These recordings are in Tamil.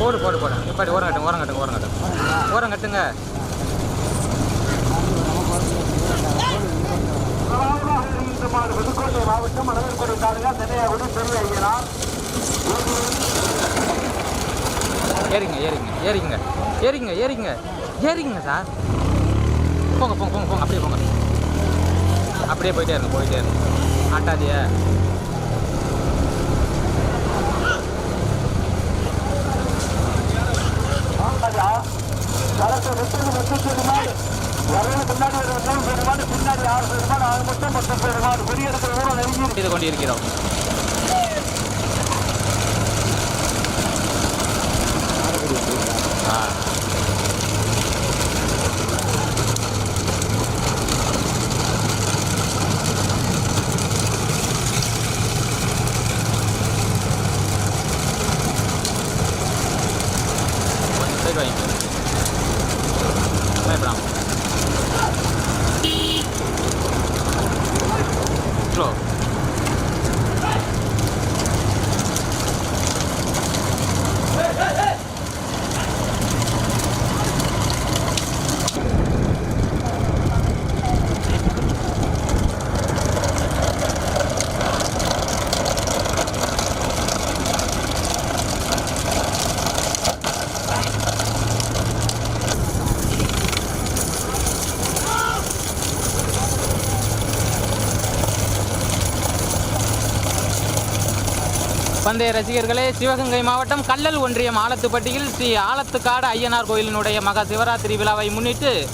போடு போடு போடு. இப்போ ஓரம் கட்டுங்க ஓரம் கட்டுங்க ஓரம் கட்டுங்க ஓரம் கட்டுங்க. புதுக்கோட்டை மாவட்டம் தாலுகா சென்னையாகுடி பெரிய ஐயனார் ஏறிங்க ஏறிங்க ஏறிங்க ஏறிங்க ஏறிங்க ஏறிங்க சார். போங்க போங்க போங்க போங்க. அப்படியே போங்க. அப்படியே போயிட்டே இருங்க போயிட்டே இருங்க. ஆட்டாதிய களத்தை விட்டு முப்பத்தி மாடு வரவு முன்னாடி ஒரு மூணு பேர் மாடு பின்னாடி ஆறு பேர் மாடு ஆறு மட்டும் பத்து பேர் மாடு பெரிய இடத்துல ஊரம் நெருங்கி செய்து கொண்டிருக்கிறோம் ไม่ปรับโล பந்தய ரசிகர்களே சிவகங்கை மாவட்டம் கல்லல் ஒன்றியம் ஆலத்துப்பட்டியில் ஸ்ரீ ஆலத்துக்காடு ஐயனார் கோயிலினுடைய மகா சிவராத்திரி விழாவை முன்னிட்டு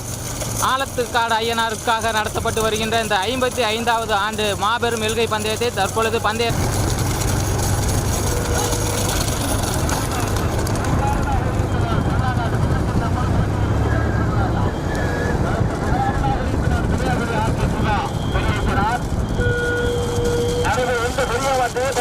ஆலத்துக்காடு ஐயனாருக்காக நடத்தப்பட்டு வருகின்ற இந்த ஐம்பத்தி ஐந்தாவது ஆண்டு மாபெரும் எல்கை பந்தயத்தை தற்பொழுது பந்தய அது எந்த பெரிய மாட்டு பத்து பேர் மாடு கொடுக்கிற பிறகு பின்னாடி போயிரு பின்னாடி போயிரு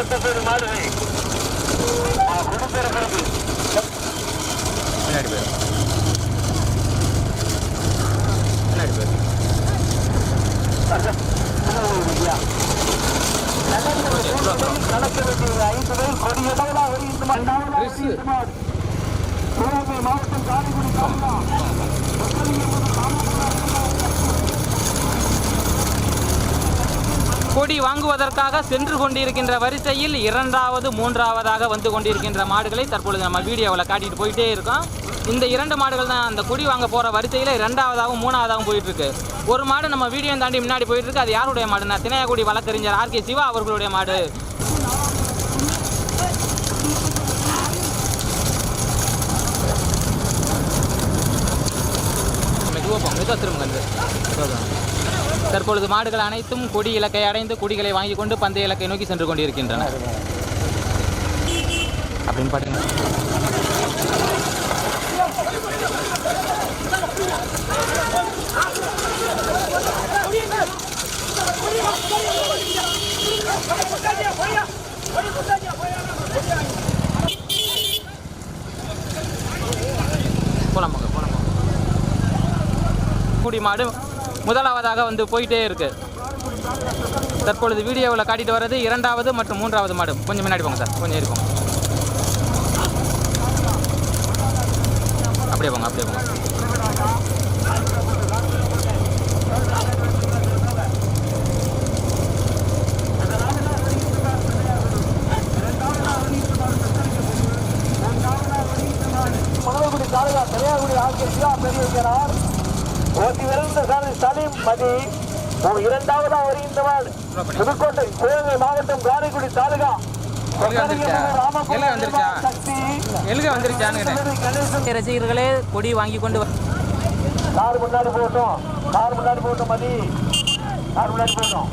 கணக்கு வேண்டிய ஐந்து பேர் கொடியளவில் வருகின்ற மாடு சிவகங்கை மாவட்டம் காரைக்குடி கொடி வாங்குவதற்காக சென்று கொண்டிருக்கின்ற வரிசையில் இரண்டாவது மூன்றாவதாக வந்து கொண்டிருக்கின்ற மாடுகளை தற்பொழுது நம்ம வீடியோவில் காட்டிட்டு போயிட்டே இருக்கோம். இந்த இரண்டு மாடுகள் தான் அந்த கொடி வாங்க போகிற வரிசையில் இரண்டாவதாகவும் மூணாவதாகவும் போயிட்டுருக்கு. ஒரு மாடு நம்ம வீடியோ தாண்டி முன்னாடி போயிட்டு இருக்கு அது யாருடைய மாடுனா திணையக்குடி வழக்கறிஞர் ஆர்கே சிவா அவர்களுடைய மாடு. மெதுவாக மெதுவாக திரும்ப வந்து தற்பொழுது மாடுகள் அனைத்தும் கொடி இலக்கை அடைந்து கொடிகளை வாங்கி கொண்டு பந்தய இலக்கை நோக்கி சென்று கொண்டிருக்கின்றன. அப்படின்னு பாட்டுங்க போலாம் போலாம் மாடு முதலாவதாக வந்து போயிட்டே இருக்கு. தற்பொழுது வீடியோவில் காட்டிட்டு வர்றது இரண்டாவது மற்றும் மூன்றாவது மாடு. கொஞ்சம் முன்னாடி போங்க சார். கொஞ்சம் இருக்கும் மதி. ஒரு இரண்டாவதா வருகின்றவர் புதுக்கோட்டை சிவகங்கை மாவட்டம் காரைக்குடி தாலுகா. ரசிகர்களே கொடி வாங்கி கொண்டு கார் முன்னாடி போகட்டும். கார் முன்னாடி போகட்டும் மதி. கார் முன்னாடி போகட்டும்.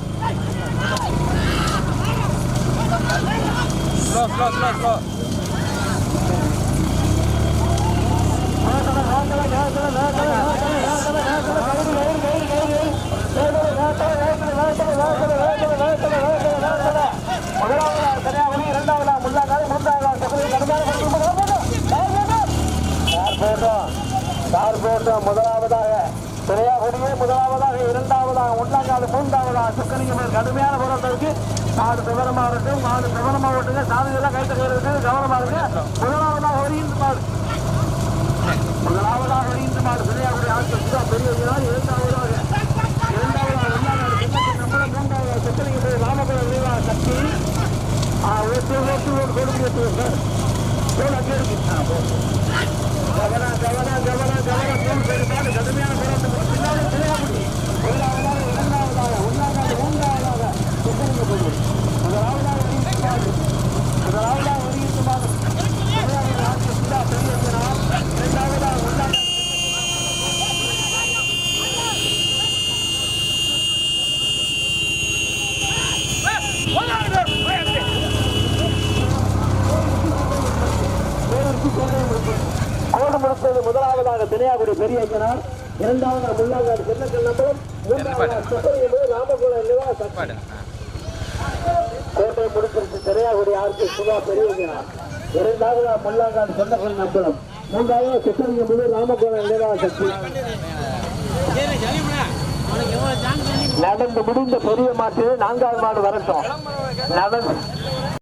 ஸ்லோ ஸ்லோ ஸ்லோ ஸ்லோ முதலாவதா கன்னியாகுமரி இரண்டாவதா முதலாவதாக திரையாகுடியே முதலாவதாக இரண்டாவதாக ஒன்றாங்காடு மூன்றாவதாக சுக்கலிங்கம் கடுமையான போராட்டத்துக்கு நாலு விவரமா இருக்கட்டும் நாலு விவரமா ஓட்டுங்க சாதிகள்லாம் கைத்த கையில் கையிருக்கு கவனமா இருக்கு முதலாவதாக வருகின்ற மாடு முதலாவதாக வருகின்ற மாடு திரையாகுடி ஆட்கள் சுதா பெரிய கோடு முடித்தது முதலாவதாக திரையாகுடி பெரிய ஐயனார். இரண்டாவதாக முள்ளாங்காடு சென்னக்கல் கோட்டை முடித்திருக்கு திரையாகுடி ஆர்கே சுதா பெரிய ஐயனார். இரண்டாவதாக முள்ளாங்காடு சென்னக்கல் நம்பலம் மூன்றாவது சுப்பரையம்பு ராமகுலம் நிவா சக்தி நடந்து முடிந்த பெரிய மாட்டு நான்காவது மாடு வரட்டும். நடந்து